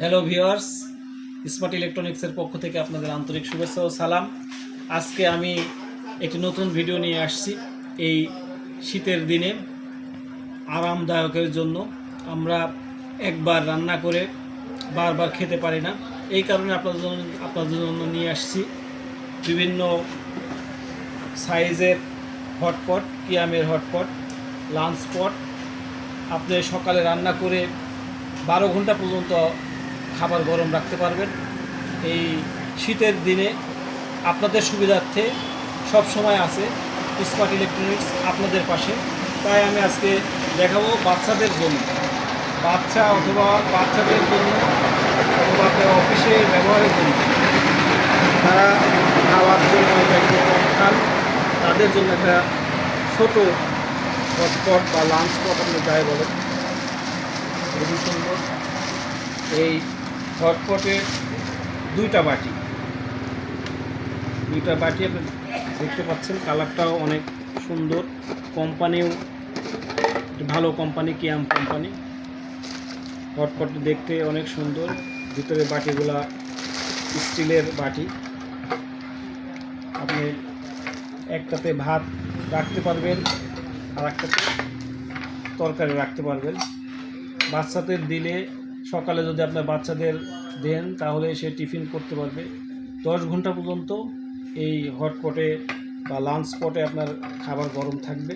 Hello viewers smart ইলেকট্রনিক্সের পক্ষ থেকে আপনাদের আন্তরিক শুভেচ্ছা ও সালাম। আজকে আমি একটি নতুন ভিডিও নিয়ে আসছি এই শীতের দিনে আরামদায়কের জন্য। আমরা একবার রান্না করে বারবার খেতে পারি না। এই কারণে আপনাদের জন্য আপনাদের জন্য নিয়ে আসছি বিভিন্ন সাইজের হটপট, কিয়ামের হটপট, লাঞ্চ পট। আপনি সকালে রান্না করে বারো ঘণ্টা পর্যন্ত খাবার গরম রাখতে পারবেন। এই শীতের দিনে আপনাদের সুবিধার্থে সব সময় আছে স্মার্ট ইলেকট্রনিক্স আপনাদের পাশে। তাই আমি আজকে দেখাবো বাচ্চাদের জন্য। বাচ্চা অথবা বাচ্চাদের জন্য অথবা অফিসে ব্যবহারের জন্য। তারা খাওয়ার জন্য খান, তাদের জন্য একটা ছোটো হটপট বা লাঞ্চ পট আপনি যাই বলেন। খুবই সুন্দর। এই হটপটের দুইটা বাটি। দুইটা বাটি আপনি দেখতে পাচ্ছেন, কালারটাও অনেক সুন্দর। কোম্পানিও ভালো কোম্পানি, কিয়াম কোম্পানি। হটপট দেখতে অনেক সুন্দর। ভিতরে বাটিগুলা স্টিলের বাটি। আপনি একটাতে ভাত রাখতে পারবেন আর একটাতে তরকারি রাখতে পারবেন। বাচ্চাদের দিলে সকালে যদি আপনার বাচ্চাদের দেন, তাহলে সে টিফিন করতে পারবে। দশ ঘণ্টা পর্যন্ত এই হটপটে বা লাঞ্চ পটে আপনার খাবার গরম থাকবে।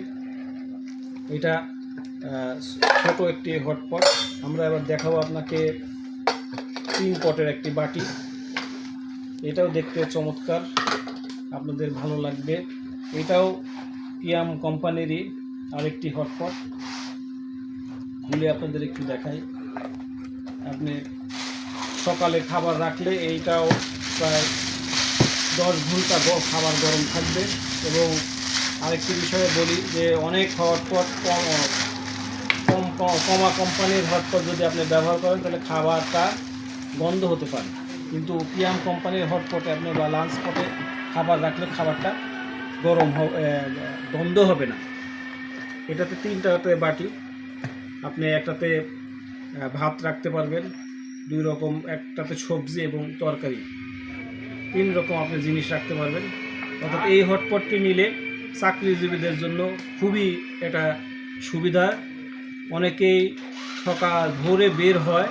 এটা ছোট একটি হটপট আমরা এবার দেখাবো আপনাকে তিন পটের একটি বাটি। এটাও দেখতে চমৎকার। আপনাদের ভালো লাগবে। এটাও পিয়াম কোম্পানিরই আরেকটি হটপট খুলে আপনাদের একটু দেখাই। আপনি সকালে খাবার রাখলে এইটাও প্রায় দশ ঘণ্টা খাবার গরম থাকবে। এবং আরেকটি বিষয়ে বলি যে, অনেক হটপট কম কম, কম- কমা কোম্পানির হটপট যদি আপনি ব্যবহার করেন, তাহলে খাবারটা বন্ধ হতে পারে। কিন্তু পিয়াম কোম্পানির হটপটে আপনি বা লাঞ্চ পটে খাবার রাখলে খাবারটা গরম গন্ধ হবে না। এটাতে তিনটাতে বাটি। আপনি একটাতে ভাত রাখতে পারবেন, দুই রকম, একটাতে সবজি এবং তরকারি। তিন রকম আপনি জিনিস রাখতে পারবেন। অর্থাৎ এই হটপটটি নিলে চাকরিজীবীদের জন্য খুবই এটা সুবিধা। অনেকেই সকাল ভোরে বের হয়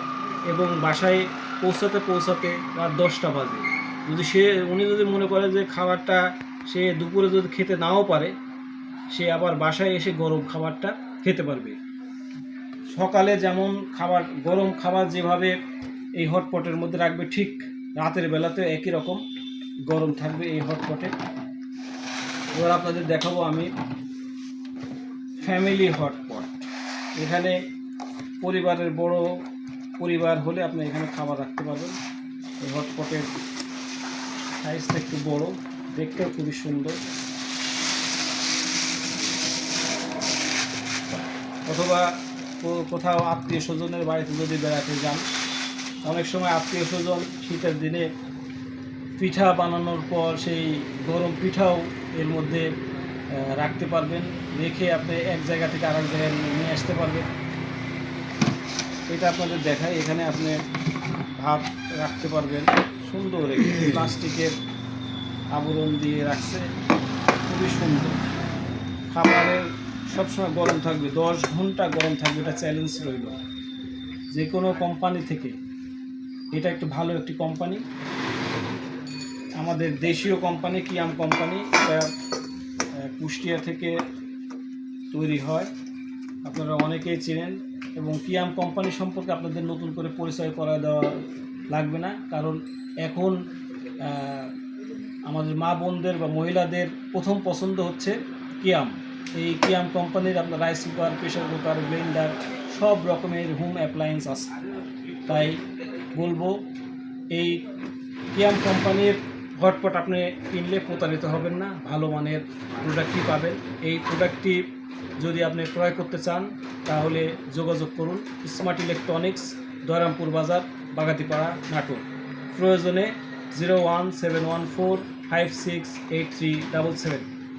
এবং বাসায় পৌঁছাতে পৌঁছাতে রাত দশটা বাজে। যদি সে, উনি যদি মনে করে যে খাবারটা সে দুপুরে যদি খেতে নাও পারে, সে আবার বাসায় এসে গরম খাবারটা খেতে পারবে। সকালে যেমন খাবার, গরম খাবার যেভাবে এই হটপটের মধ্যে রাখবে, ঠিক রাতের বেলাতেও একই রকম গরম থাকবে এই হটপটে এবার আপনাদের দেখাবো আমি ফ্যামিলি হটপট এখানে পরিবারের বড় পরিবার হলে আপনি এখানে খাবার রাখতে পারবেন। এই হটপটের সাইজটা একটু বড়, দেখতেও খুবই সুন্দর। অথবা কোথাও আত্মীয় স্বজনের বাড়িতে যদি বেড়াতে যান, অনেক সময় আত্মীয় স্বজন শীতের দিনে পিঠা বানানোর পর সেই গরম পিঠাও এর মধ্যে রাখতে পারবেন, রেখে আপনি এক জায়গা থেকে আরেক জায়গায় নিয়ে আসতে পারবেন। এটা আপনাদের দেখায় এখানে আপনি ভাত রাখতে পারবেন। সুন্দর প্লাস্টিকের আবরণ দিয়ে রাখছে, খুবই সুন্দর। খাবারের সবসময় গরম থাকবে, দশ ঘণ্টা গরম থাকবে, এটা চ্যালেঞ্জ রইল। যে কোনো কোম্পানি থেকে, এটা একটু ভালো একটি কোম্পানি আমাদের দেশীয় কোম্পানি কিয়াম কোম্পানি এটা কুষ্টিয়া থেকে তৈরি হয়। আপনারা অনেকেই চেনেন এবং কিয়াম কোম্পানি সম্পর্কে আপনাদের নতুন করে পরিচয় করা দেওয়া লাগবে না, কারণ এখন আমাদের মা বোনদের বা মহিলাদের প্রথম পছন্দ হচ্ছে কিয়াম এই কিয়াম কোম্পানির আপনার rice cooker pressure cooker blender সব রকমের হোম অ্যাপ্লায়েন্স আছে। তাই বলব, এই কিয়াম কোম্পানির হটপট আপনি কিনলে প্রতারিত হবেন না, ভালো মানের প্রোডাক্টটি পাবেন। এই প্রোডাক্টটি যদি আপনি ক্রয় করতে চান, তাহলে যোগাযোগ করুন। স্মার্ট ইলেকট্রনিক্স দয়রামপুর বাজার, বাগাতিপাড়া, নাটোর। প্রয়োজনে zero one seven one four five six eight three double seven